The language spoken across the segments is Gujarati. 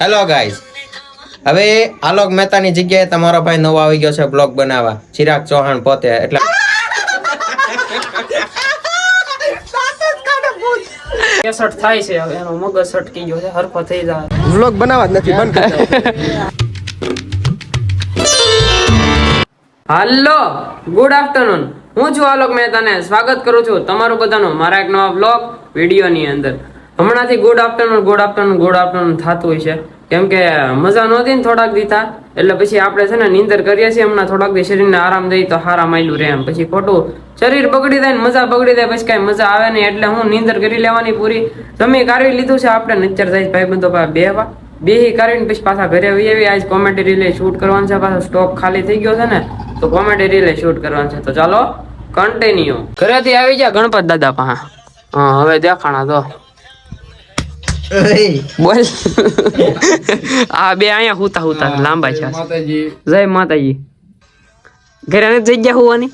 હેલો ગાઈઝ હવે આલોક મહેતાની જગ્યાએ તમારો ભાઈ નવો આવી ગયો છે બ્લોગ બનાવવા. ચિરાગ ચૌહાણ પોતે એટલે કેસટ થાય છે હવે એનો મગજ સટકી ગયો છે હરખો થઈ જાય. વ્લોગ બનાવવા જ નથી બંધ હાલો ગુડ આફ્ટરનૂન હું છું આલોક મહેતાને સ્વાગત કરું છું તમારું બધાનું મારા એક નવા બ્લોગ વિડીયોની અંદર. હમણાંથી good afternoon good afternoon good afternoon થતું હોય છે. કેમ કે મજા નહોતી ને થોડાક દીધા એટલે પછી આપણે છે ને નીંદર કરીએ છીએ હમણાં થોડાક દી શરીરને આરામ દઈ તો હારા માયલું રહે એમ. પછી ખોટું શરીર બગડી જાય ને મજા બગડી જાય, પછી કાંઈ મજા આવે નહીં. એટલે હું નીંદર કરી લેવાની પૂરી. તમે કાઢી લીધું છે આપણે નચ્ચર થાય ભાઈ બંધો ભાઈ બેહવા. બેહી કરીને પછી પાછા ઘરે આવી આવી. આજ કોમેડી રીલે શૂટ કરવાનું છે, પાછો સ્ટોક ખાલી થઈ ગયો છે ને, તો કોમેડી રીલે શૂટ કરવાનું છે. તો ચાલો કન્ટિન્યુ ઘરેથી આવી ગયા ગણપત દાદા પાસે. હા, હવે દેખાણા તો. બોલ. આ બે અહીંયા હુતા હુતા લાંબા છે. જય માતાજી. ઘરે નથી જગ્યા હોવાની?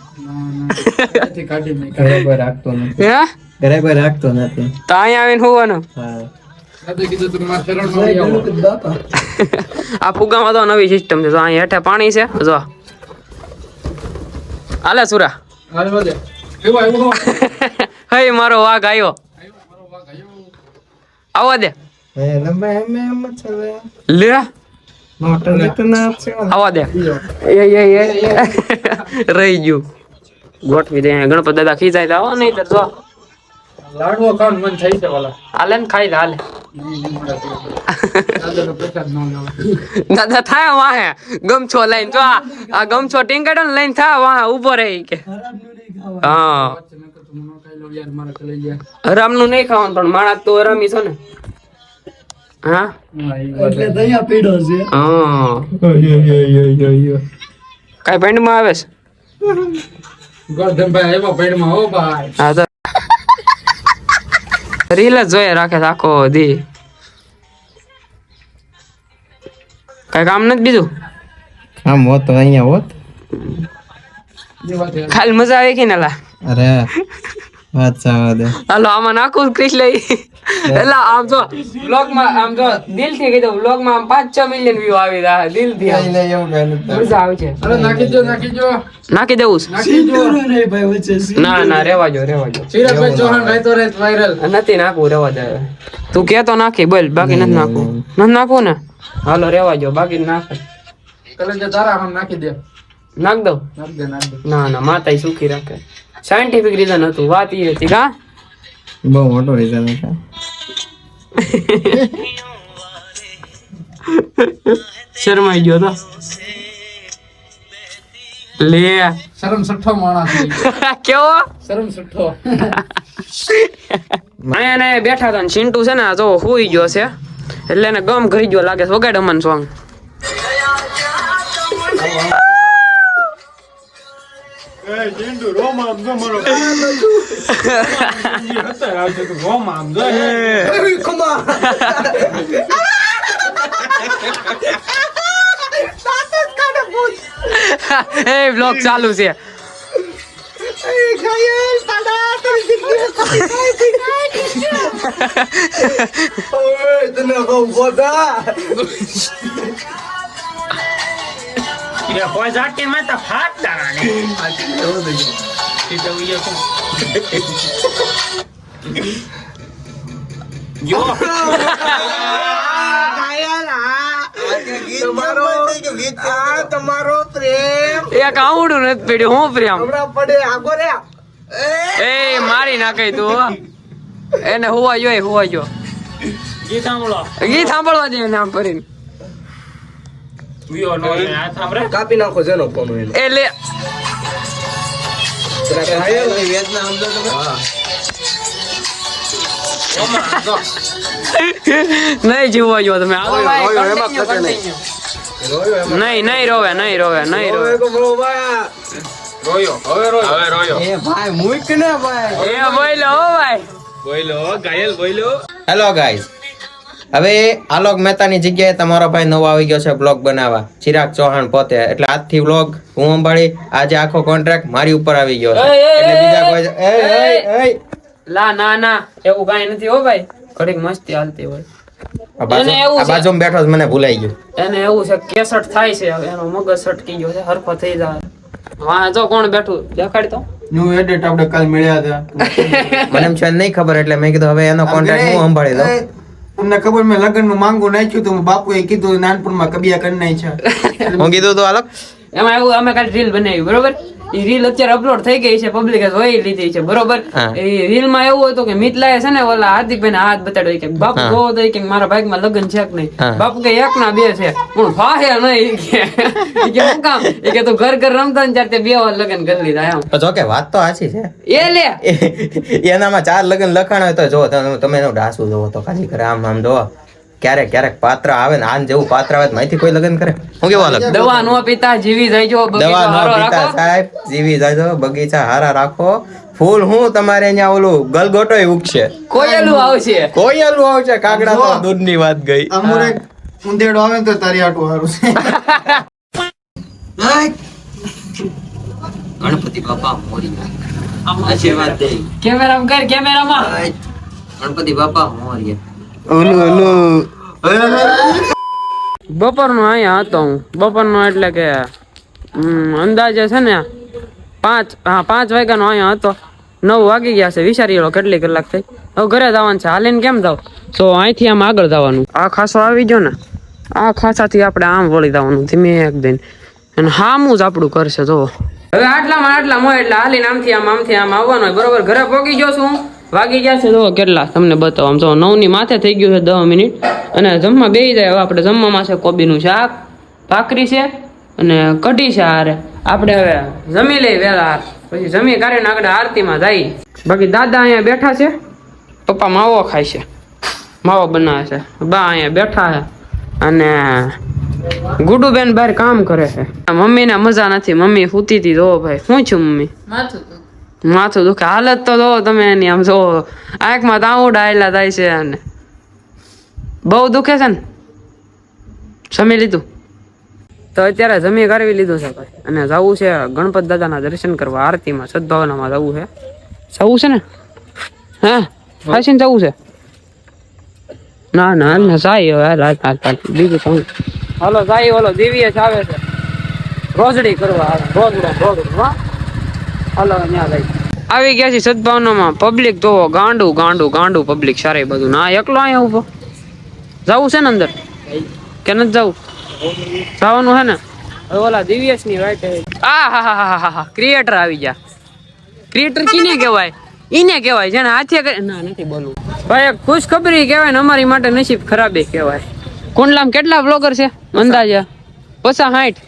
ઘરે કોઈ રાખતો નથી. હે? ઘરે કોઈ રાખતો નથી. તો અહીંયા આવીને હોવાનું? આ ફુગામાં તો નવી સિસ્ટમ છે. જો અહીંયા હેઠે પાણી છે. જો. હાલે સુરા. હઈ મારો વાઘ આવ્યો. આવવા દે. લે. આવવા દે. એ એ એ રહી ગયું. ગોઠવી દે ગણપત દાદા ખીજાય તો આવો નહીં તો જો. લાડવો ખાવાનું મન થઈ છે વાલા હાલે ને ખાઈ હાલે. દાદા થાય વાહે. ગમછો લઈને જો આ ગમછો ટીંગાડો લઈને થાય વાહે ઊભો રહી કે. હા. હરામનું નહીં ખાવાનું પણ માણસ તો હરામી છો ને. હા? પેન્ટમાં છે. હા. કઈ આવે છે? ગોરધનભાઈ આવ્યા પેડમાં હો ભાઈ. હા તો. રીલ જ જોઈએ રાખે આખો દી. કઈ કામ નથી બીજું? આમ હોત અહીંયા હોત. ખાલી મજા આવી કે ને લા. અરે. વાત સાવા દે હાલો આમાં નાખું ક્રિશ લઈ. એટલે આમ જો vlog માં આમ જો દિલથી કીધું vlog માં આમ પાંચ છ મિલિયન વ્યૂ આવી રહ્યા દિલથી આમ. નહીં, એવું નથી. મજા આવે છે. અરે નાખી દો નાખી દો. નાખી દેવું? નાખી દો. ના ના રેવા જો રેવા જો ચિરાગભાઈ ચૌહાણ રહેતો રહે વાયરલ નથી નાખવું રેવા દે. તું કે તો નાખી બોલ બાકી નથી નાખું નથી નાખું ને? હાલો રેવા જો બાકી નાખ કલેજા તારા આમ નાખી દે. નાખ દઉં? નાખ દે નાખ દે. ના ના માતા સુખી રાખે. સાયન્ટિફિક રીઝન હતું. વાત એ હતી કા? બહુ મોટો રીઝન હતો. શરમાઈ ગયો તો. લે. શરમ સઠ્ઠો માણસ કેવો? શરમ સઠ્ઠો. અહીંયા ને બેઠા હતા ચિંટુ છે ને આ જો સુઈ ગયો છે. એટલે એને ગમ કરી ગયો લાગે વગાડ અમન સોંગ. એ બ્લોગ ચાલુ છે કોઈ જાટી માં તો ફાટ તમારો પ્રેમ એક આવડું નથી પડ્યું હું પ્રેમ હમણાં પડે આગો રે. એ મારી નાખે તું એને હોવા જોઈએ હોવા જો. ગીત સાંભળવા દે નામ કરીને. કાપી નાખો જેનો ફોન એને. એ લે વેદના સમજો તમે. નહીં જીવવા જો તમે. નહીં. નહીં. રોવે નહીં રોવે નહીં રોવે. રોયો ભાઈ. રોયો હવે રોયો. એ ભાઈ મૂક ને ભાઈ. એ બોલો હો ભાઈ. હેલો ગાઈઝ હવે આલોક મહેતાની જગ્યાએ તમારો ભાઈ નવો આવી ગયો છે બ્લોગ બનાવવા. ચિરાગ ચૌહાણ પોતે. એટલે આજથી બ્લોગ હું સંભાળી આજે આખો કોન્ટ્રાક્ટ મારી ઉપર આવી ગયો છે. એટલે બીજા કોઈ એ, એ, એ. લા ના ના. એવું કાઈ નથી હો ભાઈ. ઘડીક મસ્તી હાલતી હોય. આ બાજુ એને એવું આ છે. બાજુમાં બેઠો મને ભૂલાઈ ગયું. એને એવું છે કેસટ થાય છે હવે. એનો મગજ સટકી ગયો છે. હરફો થઈ જાય. વાહ જો કોણ બેઠું દેખાડ તો. ન્યુ એડિટ આપણે કાલ મળ્યા હતા. મને એમ છે નહીં ખબર એટલે મેં કીધું હવે એનો કોન્ટેક્ટ હું સંભાળી દઉં એ, તમને ખબર મેં લગ્નનું માંગુ નાખ્યું તો બાપુએ કીધું નાનપણમાં કબિયા કરી નાખ્યા. હું કીધું તો અલગ એમાં એવું અમે કાલે રીલ બનાવી બરોબર? એ રીલ અત્યારે અપલોડ થઈ ગઈ છે પબ્લિક જોઈ લીધી છે બરોબર? એ રીલમાં એવું હતું કે મિતલાએ છે ને ઓલા હાર્દિકભાઈ હાથ બતાડ્યો કે બાપુ. જોવો તો કે મારા ભાઈ માં લગ્ન છે કે નહીં. બાપુ કે એક ના બે છે હું ફાહે નહીં. કે કે કામ? એ કે તું ઘર ઘર રમતા ને ત્યારે તે બે વાર લગ્ન કરી લીધા એમ. જો કે વાત તો સાચી છે. એ લે. એનામાં ચાર લગ્ન લખાણ હોય તો જો તમે ડાસું જોવો તો ખાલી કરે. આમ આમ જોવો. ક્યારેક ક્યારેક પાત્ર આવે ને આન જેવું પાત્ર આવે માહિતી કોઈ લગ્ન કરે? હું કેવું અલગ દવા નો પીતા જીવી જાય દવા નો ન પીતા સાહેબ જીવી જાજો બગીચા હારા રાખો. ફૂલ હું તમારે અહીંયા ઓલું ગલગોટો ઉગશે. કોયલું આવશે? કોયલું આવશે? કાગડા તો દૂધની વાત ગઈ. અમુરે ઉંદેડો આવે તો તારી આટું હારું છે. ગણપતિ બાપા મોરિયા આશીર્વાદ દે. કેમેરામાં કર કેમેરામાં. ગણપતિ બાપા મોરિયા ઓલું ઓલું બપોરનો અહીંયા હતો હું. બપોરનો એટલે કે અંદાજે છે ને પાંચ હા પાંચ વાગ્યાનો અહીંયા હતો. નવ વાગી ગયા છે. વિચારી લો કેટલી કલાક થઈ. હવે ઘરે જવાનું છે. હાલીને કેમ જાવ? તો અહીંથી આમ આગળ જવાનું. આ ખાસો આવી ગયો ને? આ ખાસાથી આપણે આમ વળી જવાનું. ધીમે એક દિન અને હામું જ આપણું કરશે જો હવે આટલામાં આટલા હોય એટલે હાલીને આમથી આમ આમથી આમ આવવાનું હોય. બરોબર? ઘરે પહોંચી ગયો છું વાગી ગયા છે, જો કેટલા તમને બતાવો. આમ જો નવની માથે થઈ ગયું છે દસ મિનિટ. અને જમવા બેસી જાય. હવે આપણે જમવામાં છે કોબીનું શાક, ભાખરી છે અને કઢી છે હારે. આપણે હવે જમી લઈ વહેલા પછી જમી કરીને આગળ આરતીમાં જાય. બાકી દાદા અહીંયા બેઠા છે. પપ્પા માવો ખાય છે. માવો બનાવે છે. બા અહીંયા બેઠા છે. અને ગુડુબેન બહાર કામ કરે છે. મમ્મીને મજા નથી. મમ્મી સૂતી હતી. જો ભાઈ, શું છું મમ્મી? માથું દુખે હાલત તો જો તમે એની આમ જો, આંખમાં તાવું ડાયેલા થાય છે અને બહુ દુખે છે ને? જમી લીધું? તો અત્યારે જમી કરવી લીધું છે ભાઈ. અને જવું છે ગણપત દાદાના દર્શન કરવા, આરતીમાં સદભાવનામાં જવું છે. જવું છે ને? હા? હસીને જવું છે? ના ના ના, સાઈ હવે, હાલ હાલ હાલ બીજું કહું હાલો, સાઈ, ઓલો દેવીએ જ આવે છે. રોજડી કરવા આવે. રોજડો રોજડો, હા. હાલો ત્યાં લઈ. આવી ગયા છે સદભાવનામાં. પબ્લિક તો ગાંડું ગાંડું ગાંડું પબ્લિક સારે બધું. ના એકલો અહીંયા ઊભો જવું છે ને અંદર? કે નથી જવું? જવાનું છે ને? ઓલા દિવ્યેશની વાઈટ આ હા હા હા હા હા. ક્રિએટર આવી ગયા. ક્રિએટર કીને કહેવાય? ઈને કહેવાય જેને હાથે કરે ના નથી બોલવું. ભાઈ ખુશખબરી કહેવાય ને અમારી માટે નસીબ ખરાબી કહેવાય. કુંડલામ કેટલા બ્લોગર છે? અંદાજે? પસા સાઠ?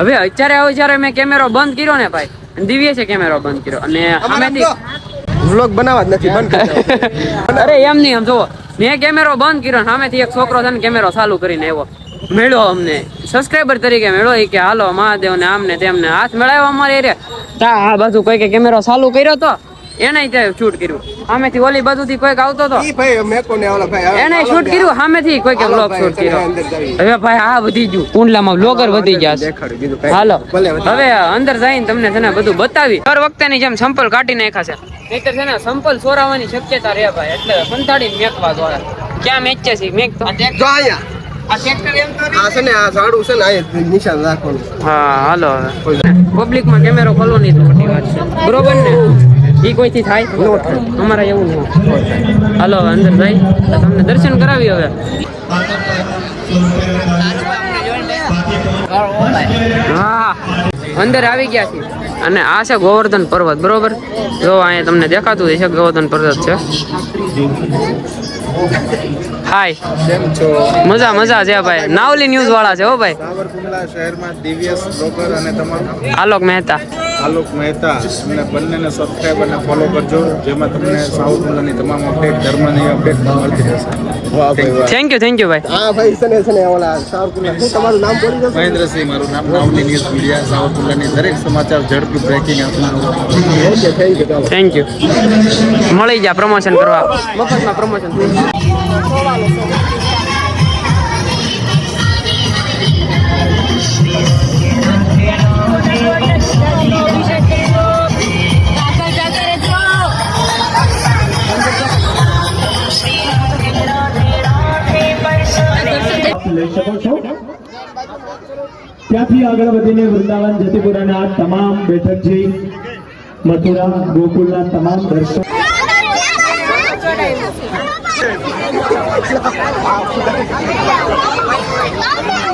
હવે અત્યારે આવું જ્યારે મેં કેમેરો બંધ કર્યો ને ભાઈ અને છે કેમેરો બંધ કર્યો. અને સામેથી વ્લોગ બનાવવા જ નથી બંધ અરે એમ નહીં આમ જોવો મેં કેમેરો બંધ કર્યો સામેથી એક છોકરો છે ને કેમેરો ચાલુ કરીને આવ્યો. મેળો અમને. સબસ્ક્રાઈબર તરીકે મેળો એ કે હાલો મહાદેવ ને આમને તેમને હાથ મેળવ્યો અમારે એરિયા તા આ બાજુ કોઈ કે કેમેરો ચાલુ કર્યો તો એને તે છૂટ કર્યું. સામેથી ઓલી બાજુથી કોઈક આવતો તો. ઈ ભાઈ મેકો ને ઓલા ભાઈ એને શૂટ કર્યું સામેથી કોઈક કે બ્લોગ શૂટ કર્યો. હવે ભાઈ આ વધી ગયું. કુંડલામાં બ્લોગર વધી ગયા. હાલો. હવે અંદર જઈને તમને છે ને બધું બતાવી. દર વખતે જેમ સંપલ કાઢી નાખ્યા છે. નહીતર છે ને સંપલ ચોરાવાની શક્યતા રહે ભાઈ એટલે સંતાડી મેકવા દ્વારા. ક્યાં મેચે છે મેક તો. જો અહીંયા. છે ને આ ઝાડું છે ને આ નિશાન રાખવાનું હા હાલો હવે. પબ્લિકમાં કેમેરો ખોલવાની મોટી વાત છે. બરોબર ને? ઈ કોઈથી થાય? અમારા એવું ન હોય. હાલો અંદર જઈ તો તમને દર્શન કરાવી હવે. હા. અંદર આવી ગયા છે અને આ છે ગોવર્ધન પર્વત બરોબર? જો અહીંયા તમને દેખાતું હશે ગોવર્ધન પર્વત છે. હાય મજા મજા છે ભાઈ. નાવલી ન્યૂઝ વાળા છે હો ભાઈ. સાવરકુંડલા શહેરમાં દિવ્યસ બ્લોગર અને તમારું આલોક મહેતા. આલોક મહેતા અને બંનેને સબસ્ક્રાઈબ અને ફોલો કરજો જેમાં તમને સાવરકુંડલાની તમામ અપડેટ ધર્મની અપડેટ મળતી રહેશે. વાહ થેન્ક યુ થેન્ક યુ ભાઈ. હા ભાઈ સને સને ઓલા સાઉથ ઇન્ડિયા તમારું નામ બોલી દો મહેન્દ્રસિંહ મારું નામ નાવલી ન્યૂઝ મીડિયા સાવરકુંડલાની દરેક સમાચાર ઝડપી બ્રેકિંગ આપવાનું થેન્ક યુ થેન્ક યુ મળી જા પ્રમોશન કરવા. મફતમાં પ્રમોશન ત્યાંથી આગળ વધીને વૃંદાવન જતીપુરાના તમામ છે મથુરા ગોકુલના તમામ દર્શક. એ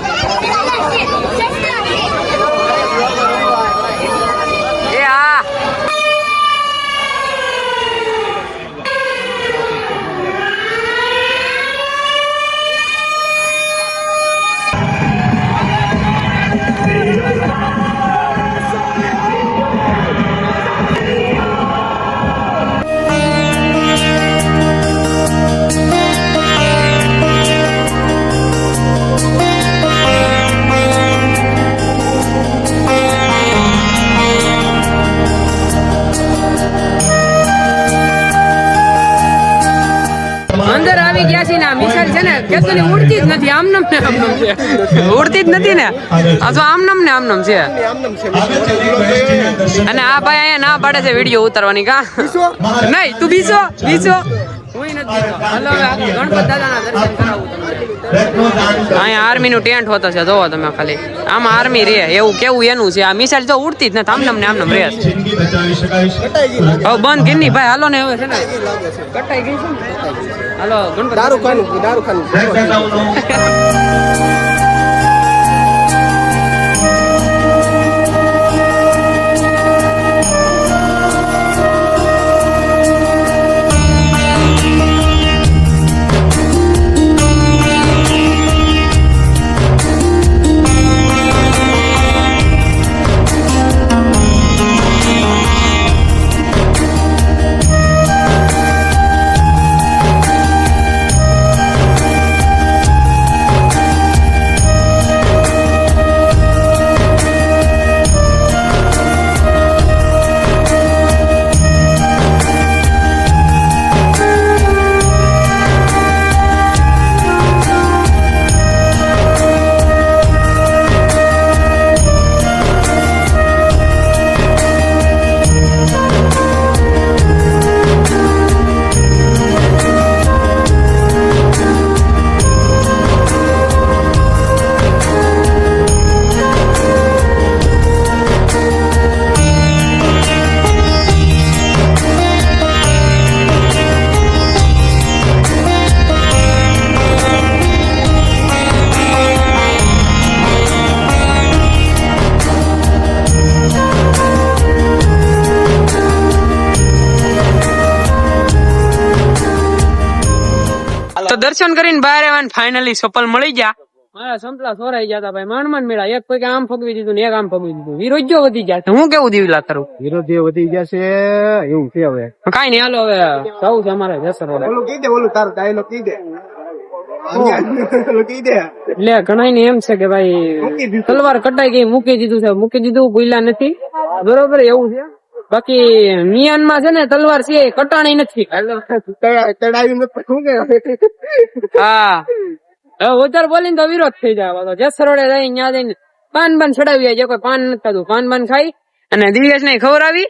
આવી ગયા છે ને આ મિસાઈલ છે ને કેતની ઉડતી જ નથી આમનમ ને આમનમ છે. ઉડતી જ નથી ને? આ તો આમનમ ને આમનમ છે. અને આ ભાઈ અહીંયા ના પાડે છે વીડિયો ઉતારવાની કા? નહીં તું બીસો? બીસો? તમને. અહીંયા આર્મી નું ટેન્ટ હોતો છે જોવો તમે ખાલી. આમ આર્મી રે એવું કેવું એનું છે. આ મિસાઇલ તો ઉડતી જ નથી આમ ને આમનમ રે હવે બંધ ગીરની ભાઈ હાલો ને હવે છે ને કટાઈ ગઈ છે. દારૂ ખાનું દારૂ જગન્નાથનો દર્શન કરીને બહાર આવ્યા ફાઇનલી સફળ મળી ગયા. મારા સંપલા સોરાઈ ગયા હતા ભાઈ. માંડ માંડ મેળા. એક પૈકી આમ ફગવી દીધું ને એક આમ ફગવી દીધું. વિરોધ્યો વધી ગયા છે. હું કેવું દીવલા કરું? વિરોધ્યો વધી ગયા છે એવું છે હવે. કાઈ નહીં હાલો હવે જવું છે અમારે જસર ઓલું કહી દે ઓલું તારું ડાયલોગ કહી કહી દે. એટલે ઘણા ને એમ છે કે ભાઈ તલવાર કટાઈ ગઈ મૂકી દીધું છે. મૂકી દીધું ભૂલ્યા નથી. બરોબર એવું છે? બાકી મિયાનમાં છે ને તલવાર છે કટાણી નથી. તળાવી શું કે હા. વધારે બોલીને તો વિરોધ થઈ જાય. પાછો. જસર રોડે જઈને ત્યાં જઈને પાન બાન ચડાવી જાય કોઈ પાન નથી થતું પાન બાન ખાઈ અને દિવ્યેશ ને ખબર આવી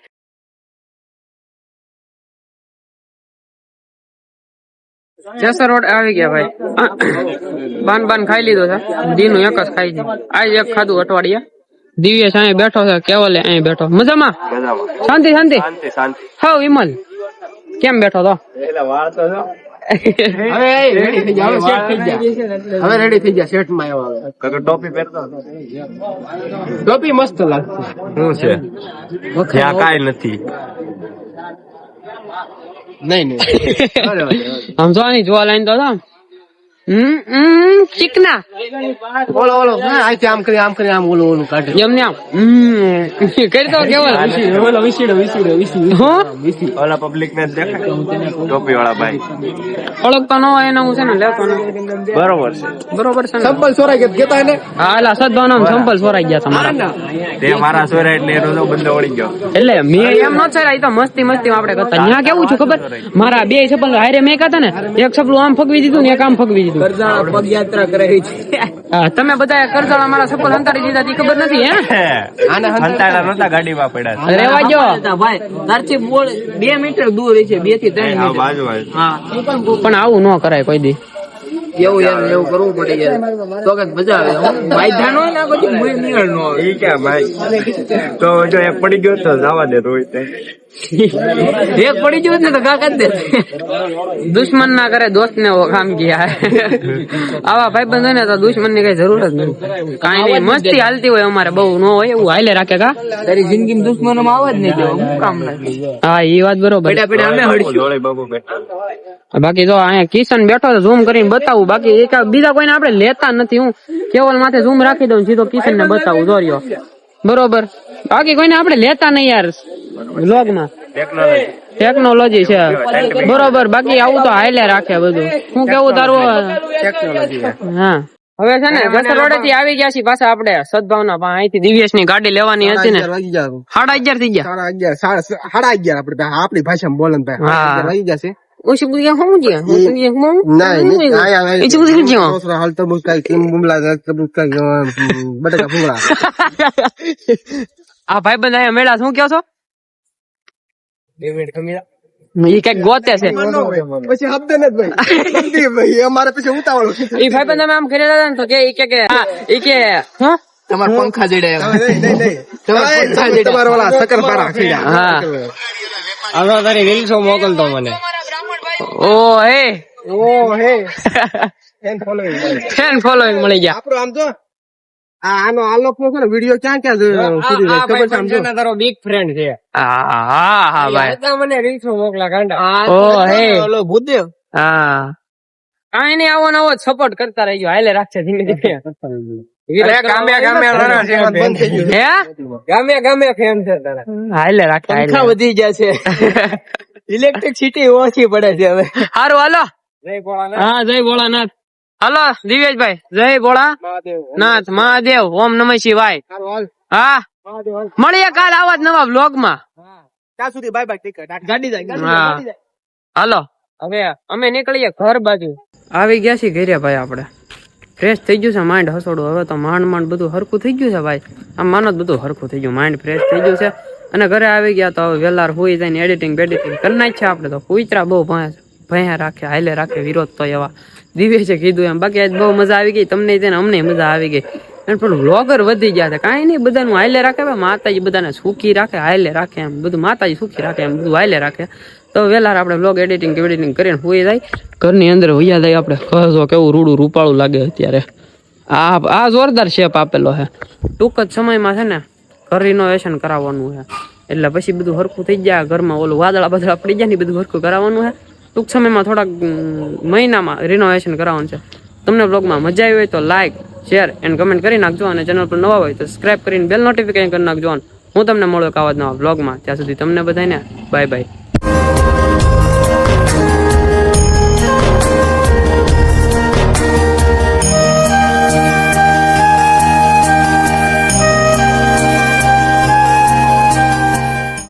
જેસર રોડ આવી ગયા ભાઈ. બાન બાન ખાઈ લીધો છે. દીનું એક જ ખાઈ છે. આજ એક ખાધું અઠવાડિયા. દિવ્યેશ અહીં બેઠો છે કેવલે અહીં બેઠો. મજામાં? શાંતિ શાંતિ? હા વિમલ કેમ બેઠો તો? હવે રેડી થઈ જા હવે સેટ થઈ જા હવે રેડી થઈ જા સેટમાં આવ્યો ટોપી પહેરતો ટોપી મસ્ત લાગતી. શું છે? ત્યાં કાંઈ નથી. નહીં નહીં. આમ જો જોવા લાઈન તો હમ હમ ચીકના. ઓલો ઓલો હા આમ કરી આમ કરી આમ ઓલું ઓલું કાઢે. એમને આમ. કરી દો કેવલ. ઓલો વિસીડો વિસીડો વિસીડો હું? ઓલા પબ્લિક ને દેખાય. ટોપી વાળા ભાઈ. ઓળખતો ન હોય એને હું છે ને લેતો ન બરોબર છે. બરોબર છે સંપલ સોરાઈ ગયા કેતા એને? હા એલા સદભાવ નામ સંપલ સોરાઈ ગયા તમારા. તે મારા સોરા એટલે એનો તો બંદો ઓળી ગયો. એટલે મેં એમ ન એ તો મસ્તી મસ્તી આપણે કરતા. ન્યા કેવું છું ખબર? મારા બે સપલ હારે મેં કહેતા ને એક સપલું આમ ફગવી દીધું ને એક આમ ફગવી દીધું. પદયાત્રા કરે છે. તમે બધા કરજાળા મારા સફળ હંતાડી દીધા તી ખબર નથી હે? હંતાડા નતા ગાડીમાં પડ્યા રેવા જો. ભાઈ. તારથી બોલ બે મીટર દૂર છે બેથી ત્રણ મીટર. બાજુ બાજુ. પણ આવું ન કરાય કોઈ દી. એવું એમ એવું કરવું પડે યાર. તો કંઈક મજા આવે. વાયધા નો ના પછી નિયળ નો આવે. ઈ ક્યાં ભાઈ? તો જો એક પડી ગયો તો જવા દે રોહિત. એક પડી ગયું ને તો કાકા દે. દુશ્મન ના કરે દોસ્ત ને કામ ગયા આવા ભાઈ બંધ ને તો દુશ્મનની કઈ જરૂર જ નહીં કઈ નઈ મસ્તી હાલતી હોય અમારે બહુ ન હોય એવું હાલે રાખે કા? તારી જિંદગી દુશ્મનો માં આવે જ નહીં કેવું કામ કામ હા એ વાત બરોબર. અમે બાકી જો અહીંયા કિશન બેઠો તો ઝૂમ કરીને બતાવું. બાકી એક બીજા કોઈને આપણે લેતા નથી. હું કેવલ માથે ઝૂમ રાખી દઉં સીધો કિશન ને બતાવું જોર્યો બરોબર. બાકી કોઈને આપણે લેતા નહીં યાર. વ્લોગમાં ટેકનોલોજી ટેકનોલોજી છે. બરોબર. બાકી આવું તો હાઈલે રાખે બધું. શું કેવું તારું હા. હવે છે ને જસરોડે થી આવી ગયા છીએ પાછા આપણે સદભાવના પાસે અહીંથી દિવ્યેશની ગાડી લેવાની હતી ને. સાડા અગિયાર થઈ ગયા. સાડા અગિયાર સાડા અગિયાર આપડે આપણી ભાષામાં બોલે ભાઈ. વાગી શું છે. એ બટાકા ફૂંગળા આ ભાઈ બંધ મેળા શું કહો છો ઈ કંઈક ગોતે છે પછી શબ્દ ને ભાઈ ભાઈ અમારે પછી ઉતાવળ ઈ ભાઈ બંધ આમ કરી રહ્યા હતા ને તો કે ઈ કે કે હા, ઈ કે હા તમારા પંખા જડે તમારા ઓલા સકરપારા હા હવે તારી રીલ્સો મોકલતો મને ઓ હે ઓ હે એન following. ફેન ફોલોઈંગ મળી ગયા આપણો આમ તો આ આનો આલોક નો છે ને વીડિયો ક્યાં ક્યાં સુધી જાય ખબર છે આમ જો. તારો બિગ ફ્રેન્ડ છે. હા હા હા ભાઈ. મને રીલ્સો મોકલા કાંડા ઓ હે ઓલો ભૂદેવ. હા. કાઈ નઈ આવો નવો સપોર્ટ કરતા રહેજો. હાલે રાખશે ધીમે ધીમે. અરે ગામે ગામે નાના છે બંધ થઈ ગયું. હે? ગામે ગામે ફેન છે તારા. હાલે રાખે પંખા હાલે વધી ગયા છે. ઇલેક્ટ્રિસિટી ઓછી પડે છે હવે. હારું હાલો. હા જય ભોળાનાથ. હાલો દિવેશભાઈ જય ભોળાનાથ મહાદેવ ઓમ નમઃ શિવાય. હા? મળીએ કાલ આવા જ નવા બ્લોગમાં ત્યાં સુધી બાય બાય ગાડી જાય ગાડી હા. જાય, ગાડી જાય. હાલો. હવે અમે નીકળીએ ઘર બાજુ. આવી ગયા છીએ ઘરે ભાઈ આપણે. ફ્રેશ થઈ ગયું છે માઇન્ડ હસોડું. હવે તો માંડ માંડ બધું હરખું થઈ ગયું છે ભાઈ. આમ માનો બધું હરખું થઈ ગયું. માઇન્ડ ફ્રેશ થઈ ગયું છે. અને ઘરે આવી ગયા તો હવે વેલાર હોઈ જાય એડિટિંગ બેડિટિંગ કરી નાખી છે આપણે તો. કુતરા બહુ ભયા રાખે, હાલે રાખે, વિરોધ તો એવા. દિવ્ય છે કીધું એમ. બાકી આજ બહુ મજા આવી ગઈ. તમને તેને અમને મજા આવી ગઈ. અને પણ વ્લોગર વધી ગયા છે. કાંઈ નહીં, બધાનું હાલે રાખે. માતાજી બધાને સુખી રાખે, હાલે રાખે એમ. બધું માતાજી સુખી રાખે એમ. બધું હાલે રાખે. તો વહેલા આપણે બ્લોગ એડિટિંગ એડિટિંગ કરીને હોઈ જાય. ઘરની અંદર વૈયા જાય આપણે. કહો કેવું રૂડું રૂપાળું લાગે અત્યારે. આ આ જોરદાર શેપ આપેલો છે ટૂંક જ સમયમાં છે ને ઘર રિનોવેશન કરાવવાનું છે એટલે પછી બધું હરખું થઈ જાય ઘરમાં ઓલું વાદળા બદળા પડી જાય ને બધું હરખું કરાવવાનું છે ટૂંક સમયમાં થોડાક મહિનામાં રિનોવેશન કરાવવાનું છે. તમને બ્લોગમાં મજા આવી હોય તો લાઈક શેર એન્ડ કમેન્ટ કરી નાખજો અને ચેનલ પર નવા હોય તો સબસ્ક્રાઇબ કરીને બેલ નોટિફિકેશન કરી નાખજો. હું તમને મળું એક આવા નવા બ્લોગમાં ત્યાં સુધી તમને બધાને બાય બાય